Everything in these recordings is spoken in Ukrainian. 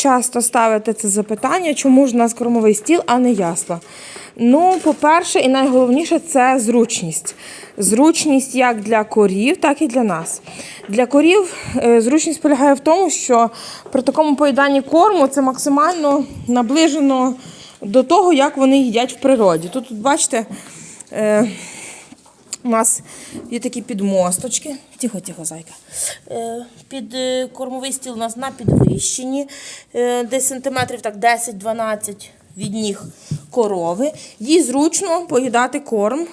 часто ставите це запитання, чому ж у нас кормовий стіл, а не ясла. Ну, по-перше, і найголовніше це зручність. Зручність як для корів, так і для нас. Для корів е, зручність полягає в тому, що при такому поїданні корму це максимально наближено до того, як вони їдять в природі. Тут, тут бачите, е, у нас є такі підмосточки. Тихо, тихо, зайка. Е, Під е, кормовий стіл у нас на підвищенні, е, десь сантиметрів так 10-12 від ніг корови. Їй зручно поїдати корм.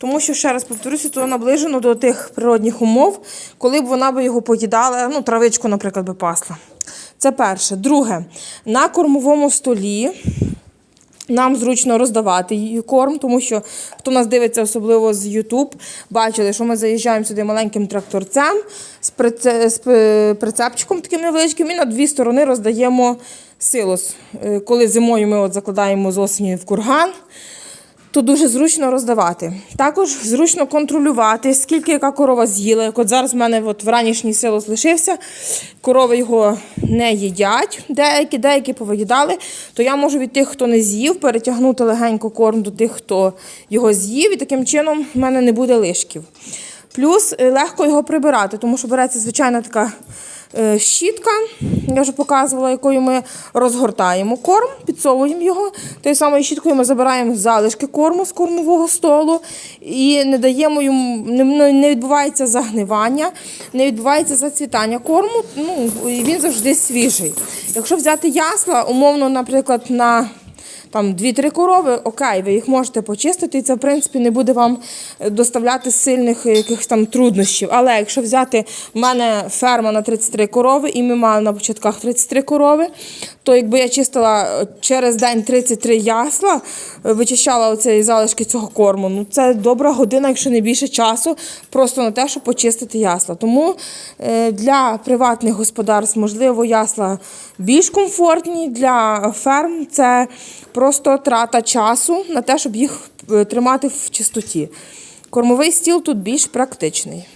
Тому що, ще раз повторюся, то наближено до тих природних умов, коли б вона би його поїдала, ну, травичку, наприклад, би пасла. Це перше. Друге, на кормовому столі нам зручно роздавати її корм, тому що хто нас дивиться, особливо з YouTube, бачили, що ми заїжджаємо сюди маленьким тракторцем з, прице- з прицепчиком таким невеличким і на дві сторони роздаємо силос. Е, Коли зимою ми от закладаємо з осені в курган, то дуже зручно роздавати. Також зручно контролювати, скільки яка корова з'їла. Як от зараз в мене от в ранішній силос лишився, корови його не їдять, деякі, деякі повиїдали, то я можу від тих, хто не з'їв, перетягнути легенько корм до тих, хто його з'їв, і таким чином в мене не буде лишків. Плюс е, легко його прибирати, тому що береться звичайна така щітка, я вже показувала, якою ми розгортаємо корм, підсовуємо його. Тою самою щіткою ми забираємо залишки корму з кормового столу і не даємо йому, не, не відбувається загнивання, не відбувається зацвітання корму. Ну, і він завжди свіжий. Якщо взяти ясла, умовно, наприклад, на там 2-3 корови, окей, ви їх можете почистити, і це, в принципі, не буде вам е, доставляти сильних е, якихось там труднощів. Але якщо взяти в мене ферма на 33 корови, і ми мали на початках 33 корови, то якби я чистила е, через день 33 ясла, е, вичищала оці залишки цього корму, ну це добра година, якщо не більше часу, просто на те, щоб почистити ясла. Тому е, для приватних господарств, можливо, ясла більш комфортні, для ферм це просто трата часу на те, щоб їх тримати в чистоті. Кормовий стіл тут більш практичний.